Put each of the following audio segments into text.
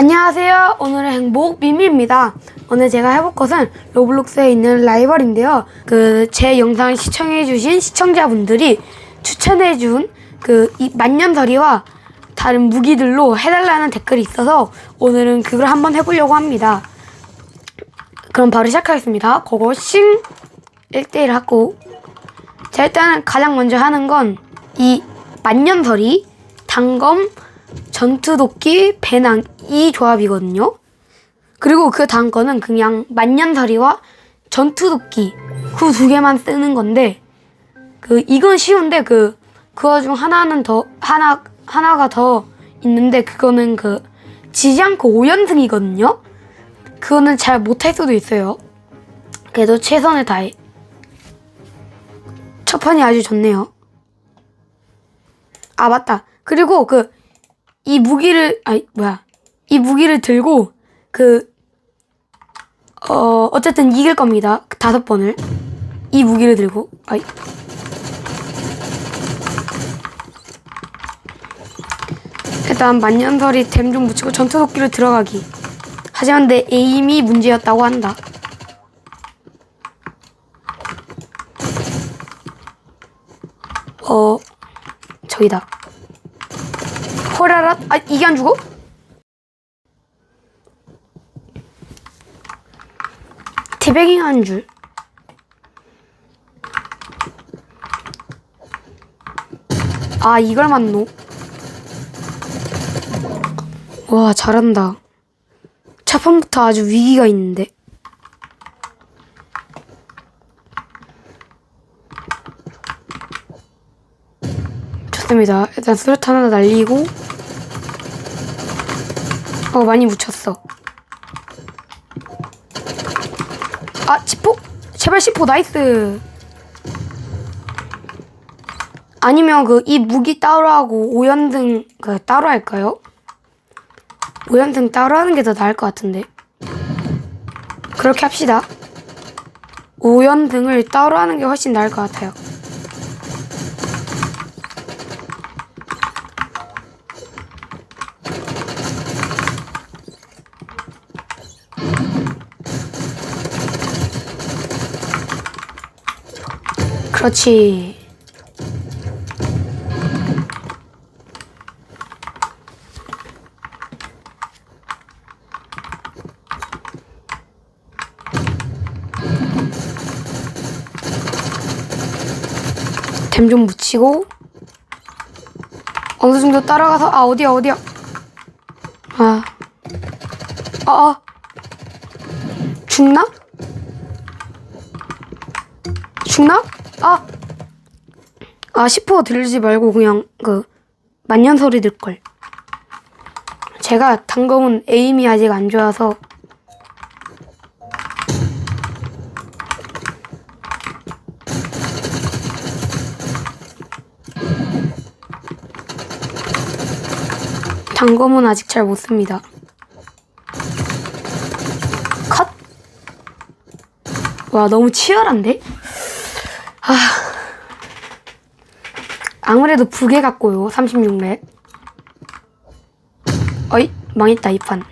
안녕하세요. 오늘의 행복 미미입니다. 오늘 제가 해볼 것은 로블록스에 있는 라이벌인데요. 그 제 영상을 시청해주신 시청자분들이 추천해준 그이 만년설이와 다른 무기들로 해달라는 댓글이 있어서 오늘은 그걸 한번 해보려고 합니다. 그럼 바로 시작하겠습니다. 고고싱 1대1 하고 자 일단은 가장 먼저 하는 건 이 만년설이 단검 전투도끼 배낭 이 조합이거든요. 그리고 그 다음 거는 그냥 만년설이와 전투도끼 그 두 개만 쓰는 건데 그 이건 쉬운데 그 그거 중 하나는 더 하나 하나가 더 있는데 그거는 그 지지 않고 5연승이거든요. 그거는 잘 못할 수도 있어요. 그래도 최선을 다해. 첫 판이 아주 좋네요. 아 맞다. 그리고 그 이 무기를 아이 뭐야 이 무기를 들고 그 어 어쨌든 이길 겁니다. 그 다섯 번을 이 무기를 들고 아이 일단 만년설이 댐좀 묻히고 전투도끼를 들어가기. 하지만 내 에임이 문제였다고 한다. 어 저기다. 호라라 아 이게 안 죽어? 티베깅 한 줄. 아 이걸 맞노? 와 잘한다. 첫 판부터 아주 위기가 있는데. 좋습니다. 일단 수류탄 하나 날리고 어 많이 묻혔어. 아 지포 제발 지포 나이스. 아니면 그 이 무기 따로 하고 오연등 그 따로 할까요? 오연등 따로 하는 게 더 나을 것 같은데. 그렇게 합시다. 오연등을 따로 하는 게 훨씬 나을 것 같아요. 그렇지. 댐 좀 묻히고 어느 정도 따라가서 아 어디야 어디야 아 아, 아. 죽나? 죽나? 아! 아, 10호 들지 말고 그냥 그 만년설이 들걸. 제가 단검은 에임이 아직 안 좋아서 단검은 아직 잘 못 씁니다. 컷! 와, 너무 치열한데? 아. 아무래도 부계 같고요. 36렙. 어이, 망했다, 이 판.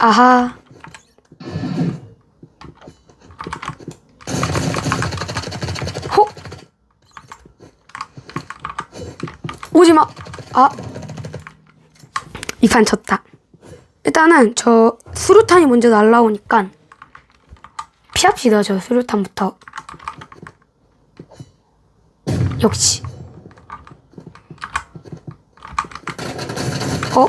아하. 호! 오지 마! 아. 이 판 졌다. 일단은 저 수류탄이 먼저 날라오니까 피합시다 저 수류탄부터. 역시. 어?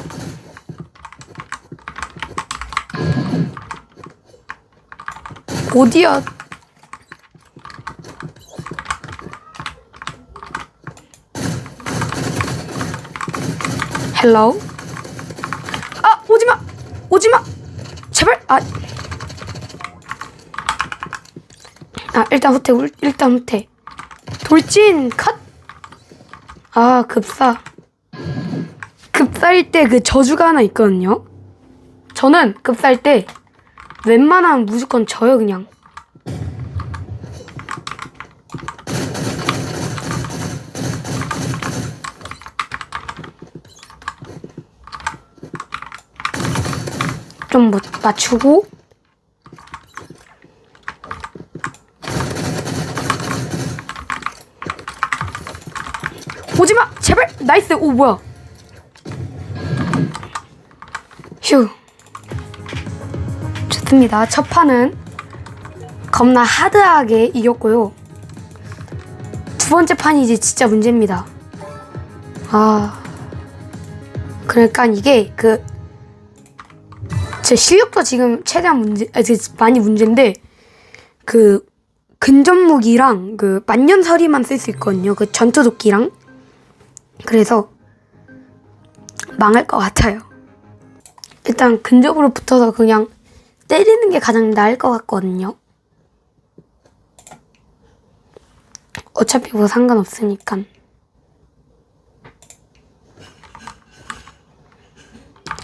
어디야? 헬로우? 아, 아 일단 후퇴 일단 후퇴 돌진 컷. 아 급사. 급사일 때 그 저주가 하나 있거든요. 저는 급사일 때 웬만하면 무조건 져요 그냥. 좀 못. 맞추고. 오지마! 제발! 나이스! 오 뭐야? 휴. 좋습니다. 첫 판은 겁나 하드하게 이겼고요. 두 번째 판이 이제 진짜 문제입니다. 아. 그러니까 이게 그 제 실력도 지금 최대한 문제, 아, 제 많이 문제인데 그 근접 무기랑 그 만년설이만 쓸 수 있거든요. 그 전투도끼랑 그래서 망할 것 같아요. 일단 근접으로 붙어서 그냥 때리는 게 가장 나을 것 같거든요. 어차피 뭐 상관없으니까.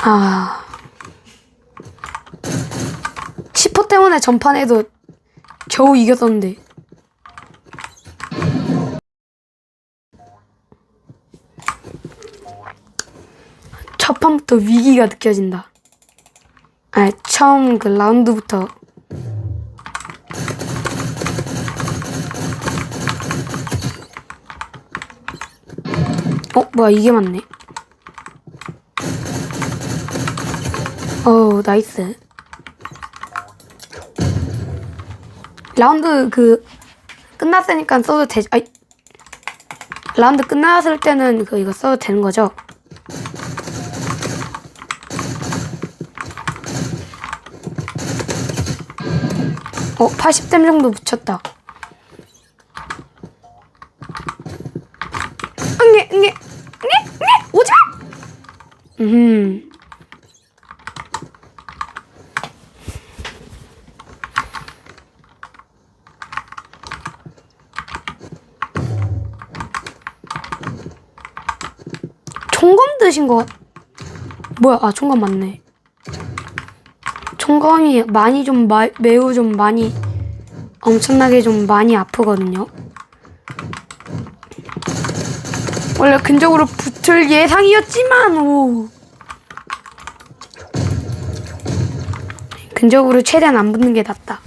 아. 10호 때문에 전판에도 겨우 이겼었는데. 첫 판부터 위기가 느껴진다. 아, 처음 그 라운드부터. 어, 뭐야, 이게 맞네. 어, 나이스. 라운드 그 끝났으니까 써도 되지. 아이 라운드 끝났을 때는 그 이거 써도 되는 거죠? 어, 80댐 정도 붙였다. 응애, 응애, 응애, 응애, 오지 마! 음. 드신 거. 뭐야? 아 총검 맞네. 총검이 많이 좀 마, 매우 좀 많이 엄청나게 좀 많이 아프거든요. 원래 근적으로 붙을 예상이었지만 오. 근적으로 최대한 안 붙는 게 낫다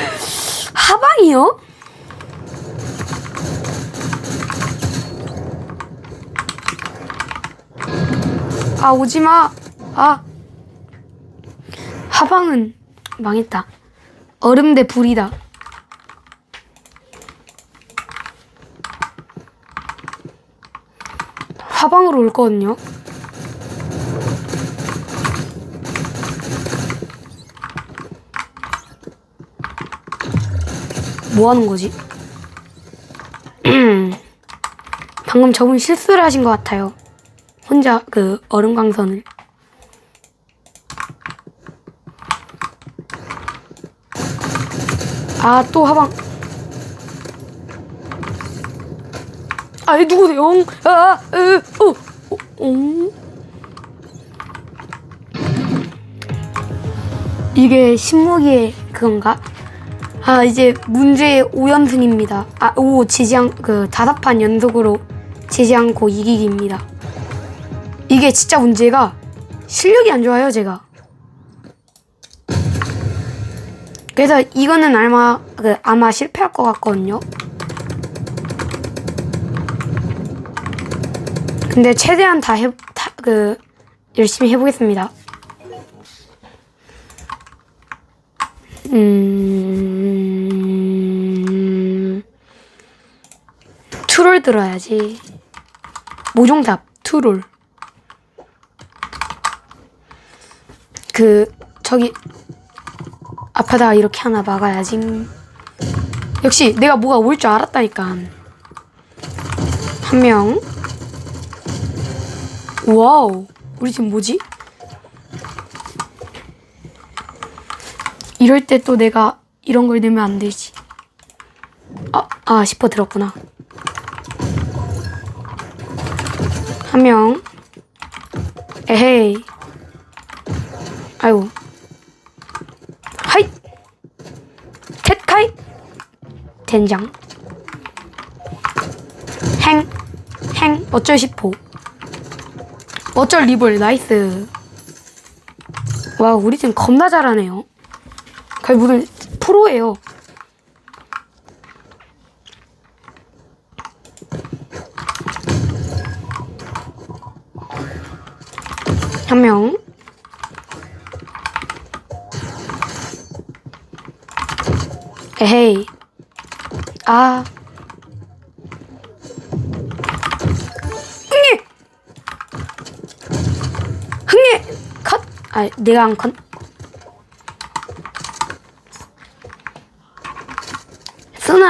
하방이요? 아 오지마. 아. 하방은 망했다. 얼음 대 불이다. 하방으로 올 거거든요 뭐 하는 거지? 방금 저분 실수를 하신 것 같아요. 혼자 그 얼음 강선을. 아, 또 하방. 아, 이 누구세요? 아, 으, 어, 어, 어. 이게 신무기의 그건가? 아 이제 문제 5연승입니다. 아, 오 지지 않, 그 다섯 판 연속으로 지지 않고 이기기입니다. 이게 진짜 문제가 실력이 안 좋아요, 제가. 그래서 이거는 아마 그 아마 실패할 것 같거든요. 근데 최대한 다 해, 다, 그 열심히 해보겠습니다. 음... 투를 들어야지. 모종답, 투를. 그, 저기, 앞에다가 이렇게 하나 막아야지. 역시 내가 뭐가 올 줄 알았다니까. 한 명. 와우. 우리 지금 뭐지? 이럴 때 또 내가 이런 걸 넣으면 안 되지. 아, 아, 10% 들었구나. 한 명. 에헤이. 아이고. 하이! 캣카이! 된장. 어쩔 10호. 어쩔 리볼, 나이스. 와, 우리 팀 겁나 잘하네요. 거의 무슨 프로예요. 한 명. 에헤이. 아. 흥해! 흥해! 컷! 아, 내가 안 컷.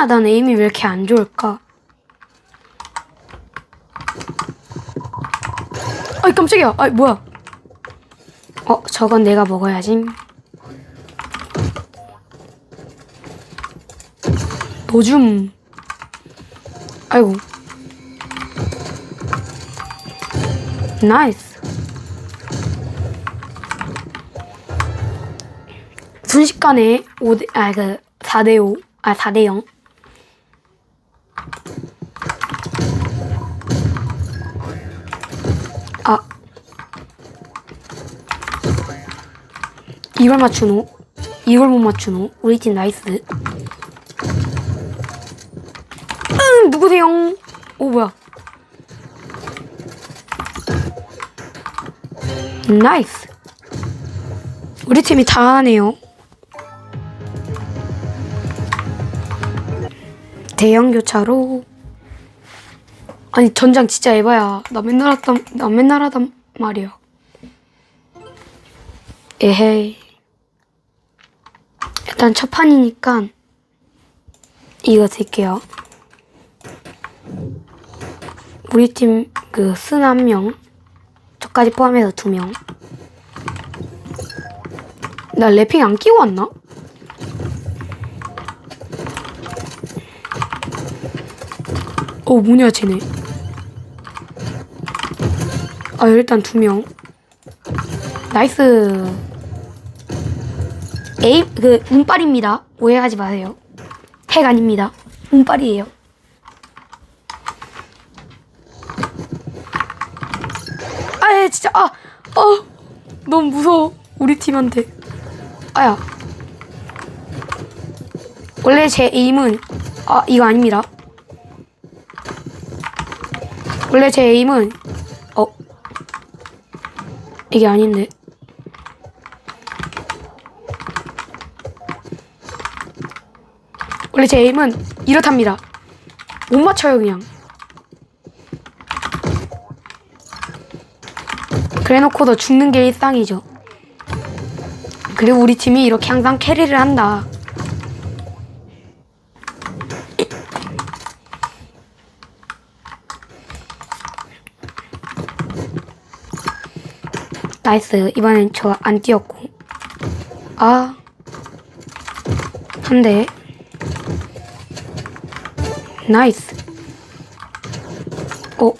나, 난 에임이 왜 이렇게 안 좋을까? 아이, 깜짝이야. 아이, 뭐야. 어, 저건 내가 먹어야지. 노줌. 아이고. 나이스. 순식간에 5대, 아, 그, 4대5, 아, 4대0. 이걸 맞추노? 이걸 못 맞추노? 우리 팀 나이스. 응, 누구세요? 오, 뭐야. 나이스. 우리 팀이 다 하네요. 대형 교차로. 아니, 전장 진짜 에바야. 나 맨날 했단, 나 맨날 하단 말이야. 에헤이. 일단 첫 판이니까 이거 드릴게요. 우리 팀 그 쓴 한 명, 저까지 포함해서 두 명. 나 랩핑 안 끼고 왔나? 어 뭐냐 쟤네. 아 일단 두 명. 나이스. 에이 그 운빨입니다. 오해하지 마세요. 핵 아닙니다. 운빨이에요. 아예 진짜 아, 아 너무 무서워 우리 팀한테. 아야. 원래 제 에임은 아 이거 아닙니다. 원래 제 에임은 어 이게 아닌데. 원래 제 에임은 이렇답니다. 못 맞춰요 그냥. 그래놓고도 죽는 게 일상이죠. 그리고 우리 팀이 이렇게 항상 캐리를 한다. 나이스. 이번엔 저 안 뛰었고. 아. 한 대. 나이스. 어. 으!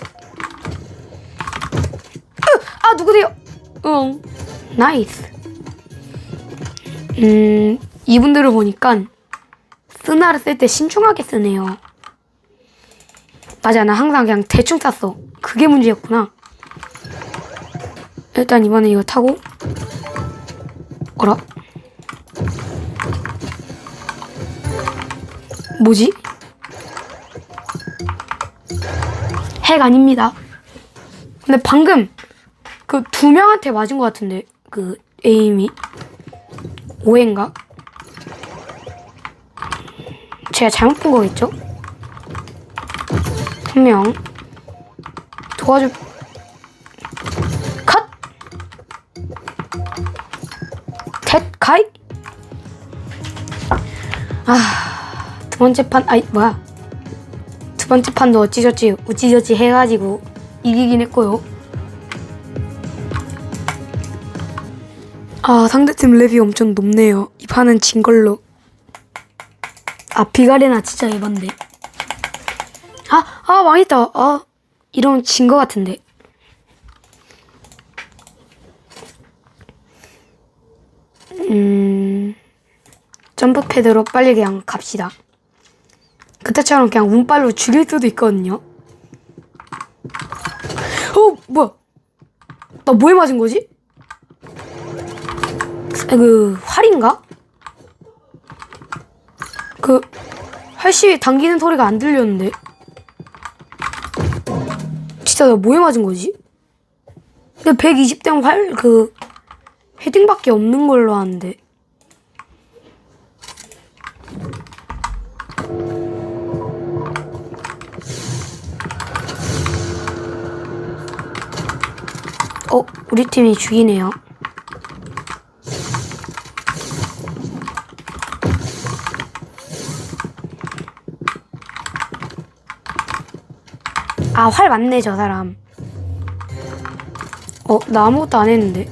아, 누구세요? 응. 나이스. 음, 이분들을 보니까 쓰나를 쓸 때 신중하게 쓰네요. 맞아, 나 항상 그냥 대충 쐈어. 그게 문제였구나. 일단 이번에 이거 타고 어라? 뭐지? 핵 아닙니다. 근데 방금 그 두 명한테 맞은 것 같은데 그 에임이 오해인가? 제가 잘못 본 거겠죠? 한 명 도와줘 컷! 텟 가이 아 두 번째 판 아이 뭐야 두 번째 판도 어찌저찌 어찌저찌 해가지고 이기긴 했고요. 아 상대팀 랩이 엄청 높네요. 이 판은 진 걸로. 아 비가레나 진짜 에반데. 아, 아 망했다. 아 이러면 진 거 같은데. 음, 점프 패드로 빨리 그냥 갑시다. 그때처럼 그냥 운빨로 죽일 수도 있거든요. 어 뭐야? 나 뭐에 맞은 거지? 아, 그 활인가? 그 활시 당기는 소리가 안 들렸는데. 진짜 나 뭐에 맞은 거지? 근데 120대 활 그 헤딩밖에 없는 걸로 아는데. 어, 우리 팀이 죽이네요. 아, 활 맞네, 저 사람. 어, 나 아무것도 안 했는데.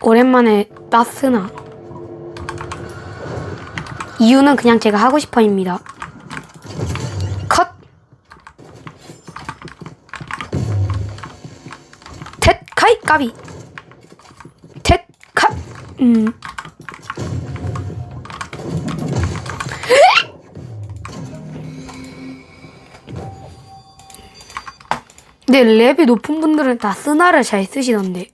오랜만에 나스나. 이유는 그냥 제가 하고 싶어입니다. 컷. 텟 카이 까비. 텟 카. 음. 근데 랩이 높은 분들은 다 쓰나를 잘 쓰시던데.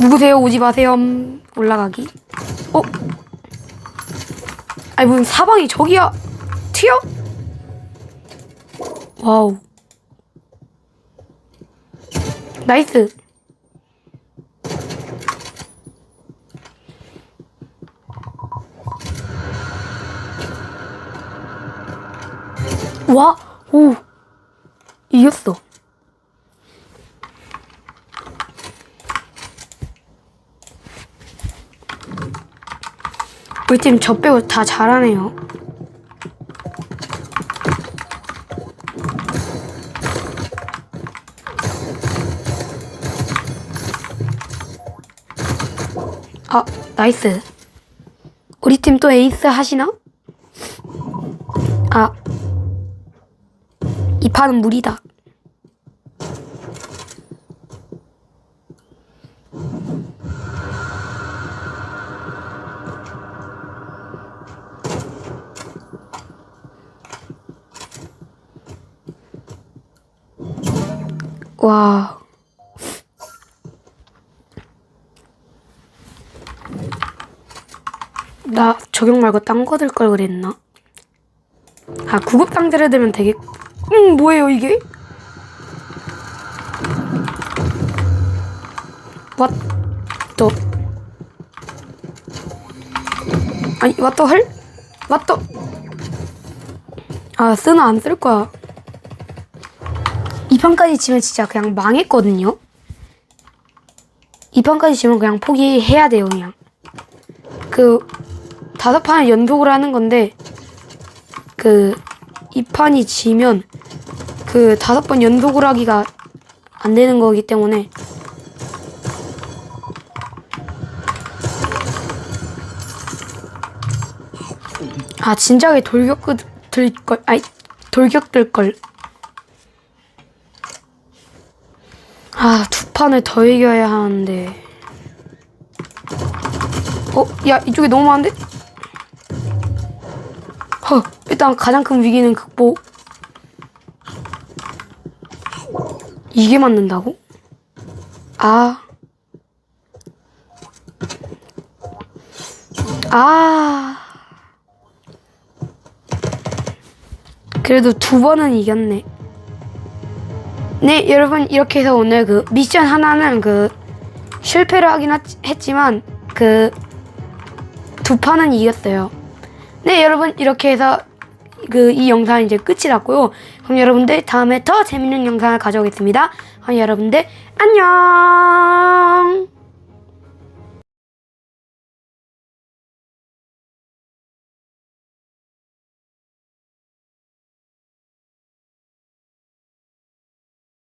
누구세요? 오지 마세요. 음, 올라가기. 어? 아니 무슨 사방이 저기야? 튀어? 와우. 나이스. 와, 오, 이겼어. 우리 팀저 빼고 다 잘하네요. 아, 나이스. 우리 팀 또 에이스 하시나? 아, 이 판은 무리다. 와. 나 적용 말고 딴 거 들 걸 그랬나? 아, 구급 상자를 들면 되게 음, 뭐예요, 이게? What the 아니, hell? What the 아, 쓰나 안 쓸 거야. 이 판까지 지면 진짜 그냥 망했거든요. 이 판까지 지면 그냥 포기해야 돼요, 그냥. 그 다섯 판을 연속으로 하는 건데 그이 판이 지면 그 다섯 번 연속으로 하기가 안 되는 거기 때문에 아 진작에 돌격 들 걸 아니 돌격 들걸 아 두 판을 더 이겨야 하는데 어? 야 이쪽에 너무 많은데? 허 일단 가장 큰 위기는 극복 이게 맞는다고? 아. 아. 그래도 두 번은 이겼네. 네, 여러분, 이렇게 해서 오늘 그 미션 하나는 그 실패를 하긴 하- 했지만 그 두 판은 이겼어요. 네, 여러분, 이렇게 해서 그 이 영상은 이제 끝이 났고요. 그럼 여러분들 다음에 더 재밌는 영상을 가져오겠습니다. 그럼 여러분들 안녕.